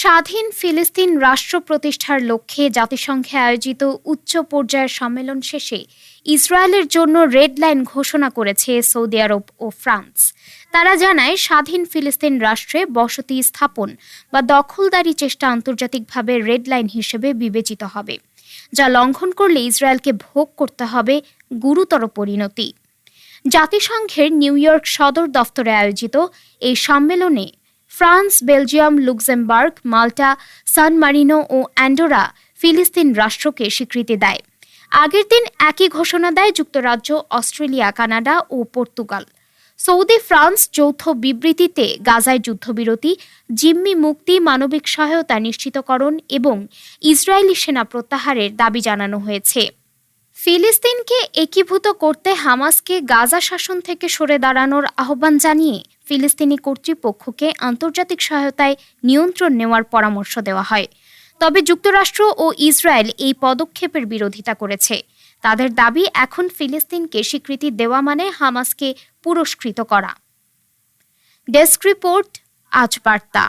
স্বাধীন ফিলিস্তিন রাষ্ট্র প্রতিষ্ঠার লক্ষ্যে জাতিসংঘে আয়োজিত উচ্চ পর্যায়ের সম্মেলন শেষে ইসরায়েলের জন্য রেড লাইন ঘোষণা করেছে সৌদি আরব ও ফ্রান্স। তারা জানায়, স্বাধীন ফিলিস্তিন রাষ্ট্রে বসতি স্থাপন বা দখলদারি চেষ্টা আন্তর্জাতিকভাবে রেড লাইন হিসেবে বিবেচিত হবে, যা লঙ্ঘন করলে ইসরায়েলকে ভোগ করতে হবে গুরুতর পরিণতি। জাতিসংঘের নিউ ইয়র্ক সদর দফতরে আয়োজিত এই সম্মেলনে France, Belgium, Luxembourg, Malta, San Marino ও অ্যান্ডোরা ফিলিস্তিন রাষ্ট্রকে স্বীকৃতি দেয়। আগের দিন একই ঘোষণা দেয় যুক্তরাজ্য, অস্ট্রেলিয়া, কানাডা ও পর্তুগাল। সৌদি, ফ্রান্স যৌথ বিবৃতিতে গাজায় যুদ্ধবিরতি, জিম্মি মুক্তি, মানবিক সহায়তা নিশ্চিতকরণ এবং ইসরায়েলি সেনা প্রত্যাহারের দাবি জানানো হয়েছে। ফিলিস্তিনকে একীভূত করতে হামাসকে গাজা শাসন থেকে সরে দাঁড়ানোর আহ্বান জানিয়ে ফিলিস্তিনি কর্তৃপক্ষকে আন্তর্জাতিক সহায়তায় নিয়ন্ত্রণ নেওয়ার পরামর্শ দেওয়া হয়। তবে যুক্তরাষ্ট্র ও ইসরায়েল এই পদক্ষেপের বিরোধিতা করেছে। তাদের দাবি এখন ফিলিস্তিনকে স্বীকৃতি দেওয়া মানে হামাসকে পুরস্কৃত করা। ডেস্ক রিপোর্ট, আজ বার্তা।